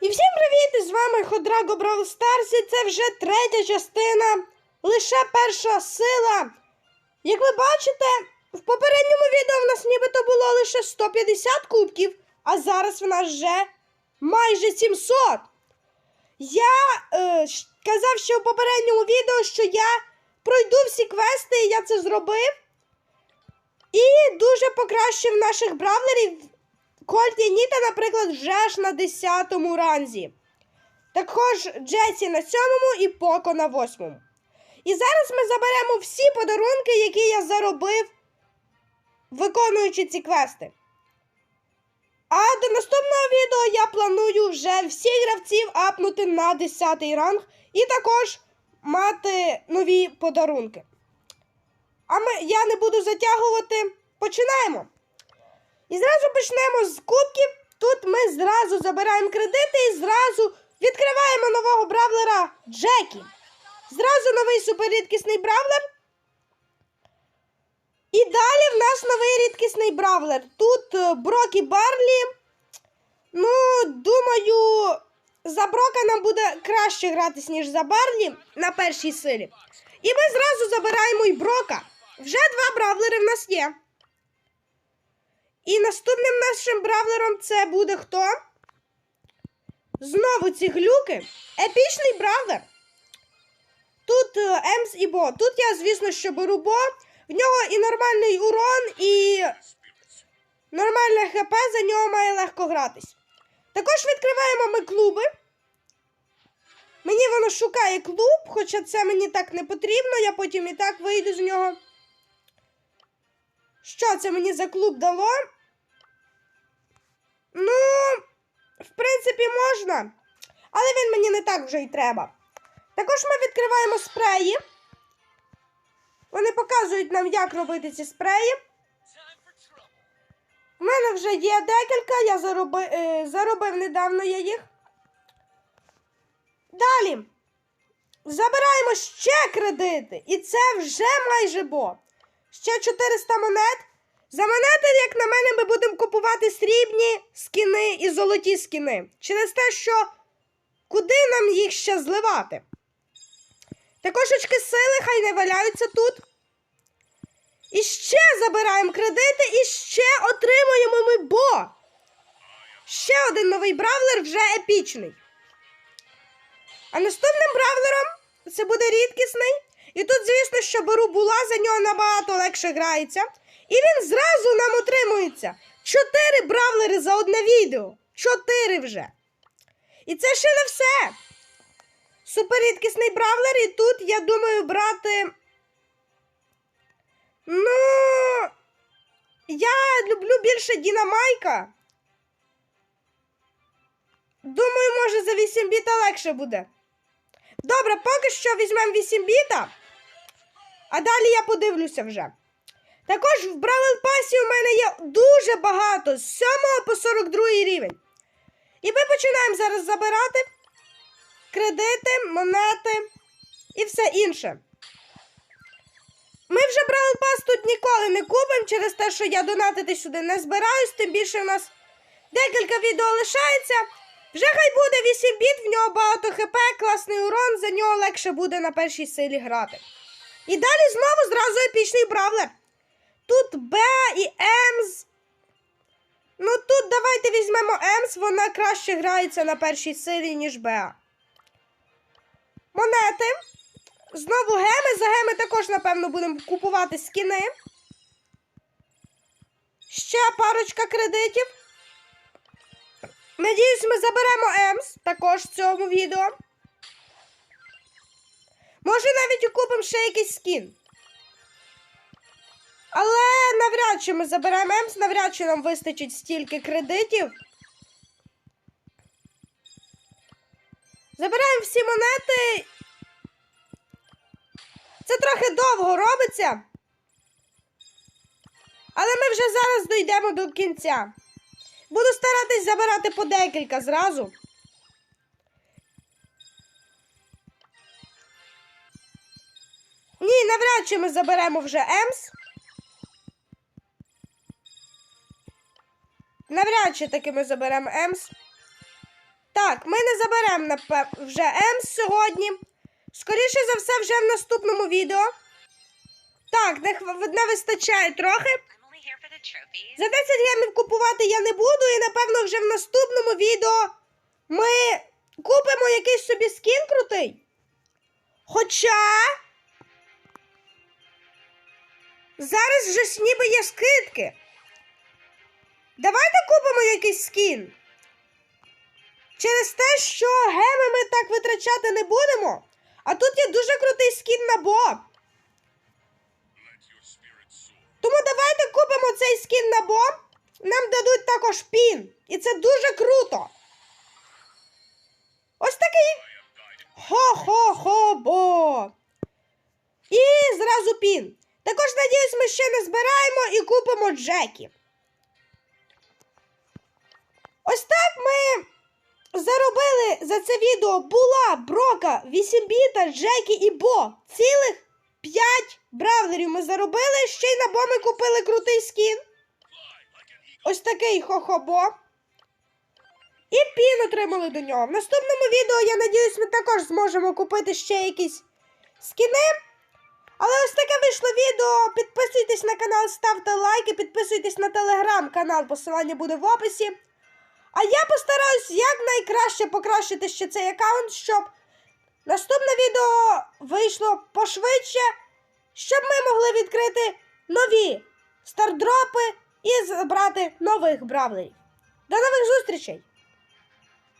І всім привіт! З вами Ходраго Бравл Старс, і це вже третя частина, лише перша сила. Як ви бачите, в попередньому відео в нас нібито було лише 150 кубків, а зараз в нас вже майже 700. Я е, казав ще в попередньому відео, що я пройду всі квести, і я це зробив. І дуже покращив наших бравлерів. Кольт Ніта, наприклад, вже аж на 10 му ранзі. Також Джесі на 7 і Поко на 8. І зараз ми заберемо всі подарунки, які я заробив, виконуючи ці квести. А до наступного відео я планую вже всіх гравців апнути на 10 ранг і також мати нові подарунки. А ми, я не буду затягувати. Починаємо. І зразу почнемо з кубків. Тут ми зразу забираємо кредити і зразу відкриваємо нового бравлера Джекі. Зразу новий суперрідкісний бравлер. І далі в нас новий рідкісний бравлер. Тут е, Брок і Барлі. Ну, думаю, за Брока нам буде краще гратись, ніж за Барлі на першій силі. І ми зразу забираємо і Брока. Вже два бравлери в нас є. І наступним нашим бравлером це буде хто? Знову ці глюки. Епічний бравлер. Тут е, Емс і Бо. Тут я, звісно, що беру Бо. В нього і нормальний урон, і нормальне ХП, за нього має легко гратись. Також відкриваємо ми клуби. Мені воно шукає клуб, хоча це мені так не потрібно, я потім і так вийду з нього. Що це мені за клуб дало? Ну, в принципі, можна. Але він мені не так вже й треба. Також ми відкриваємо спреї. Вони показують нам, як робити ці спреї. У мене вже є декілька, я зароби, е, заробив недавно я їх. Далі. Забираємо ще кредити. І це вже майже бо. Ще 400 монет. За монети, як на мене, ми будемо купувати срібні скіни і золоті скіни. Через те, що куди нам їх ще зливати? Також очки сили хай не валяються тут. І ще забираємо кредити, і ще отримуємо ми бо. Ще один новий бравлер вже епічний. А наступним бравлером це буде рідкісний. І тут, звісно, що беру була, за нього набагато легше грається. І він зразу нам отримується. Чотири бравлери за одне відео. Чотири вже. І це ще не все. Суперрідкісний бравлер, і тут я думаю брати. Ну. Я люблю більше Дінамайка. Думаю, може за 8 біта легше буде. Добре, поки що візьмемо 8 біта. А далі я подивлюся вже. Також в Бравл Пасі у мене є дуже багато з 7 по 42 рівень. І ми починаємо зараз забирати кредити, монети і все інше. Ми вже Бравл Пас тут ніколи не купимо через те, що я донатити сюди не збираюсь, тим більше у нас декілька відео лишається. Вже хай буде 8 біт, в нього багато хп, класний урон, за нього легше буде на першій силі грати. І далі знову зразу епічний бравлер. Тут Б і Емс. Ну тут давайте візьмемо Емс, вона краще грається на першій силі, ніж Б. Монети. Знову геми. За геми також, напевно, будемо купувати скіни. Ще парочка кредитів. Надіюсь, ми заберемо Емс також в цьому відео. Може, навіть купимо ще якийсь скін. Але навряд чи ми заберемо Емс, навряд чи нам вистачить стільки кредитів. Забираємо всі монети. Це трохи довго робиться. Але ми вже зараз дійдемо до кінця. Буду старатись забирати по декілька зразу. Ні, навряд чи ми заберемо вже Емс. Навряд чи таки ми заберемо Емс. Так, ми не заберемо вже Емс сьогодні. Скоріше за все, вже в наступному відео. Так, не, вистачає трохи. За 10 гемів купувати я не буду, і напевно вже в наступному відео ми купимо якийсь собі скін крутий. Хоча. Зараз вже ж ніби є скидки. Купимо якийсь скін. Через те, що геми ми так витрачати не будемо. А тут є дуже крутий скін на Бо. Тому давайте купимо цей скін на бомб. Нам дадуть також пін. І це дуже круто. Ось такий. Хо-хо-хо-бо. І зразу пін. Також, надіюсь, ми ще не збираємо і купимо Джекі. Ось так ми заробили за це відео Була, Брока, 8-біта, Джекі і Бо. Цілих 5 бравлерів ми заробили, ще й на Бо ми купили крутий скін. Ось такий хохобо. І пін отримали до нього. В наступному відео, я надіюсь, ми також зможемо купити ще якісь скіни. Але ось таке вийшло відео. Підписуйтесь на канал, ставте лайки, підписуйтесь на телеграм-канал, посилання буде в описі. А я постараюсь якнайкраще покращити ще цей аккаунт, щоб наступне відео вийшло пошвидше, щоб ми могли відкрити нові стардропи і забрати нових бравлерів. До нових зустрічей!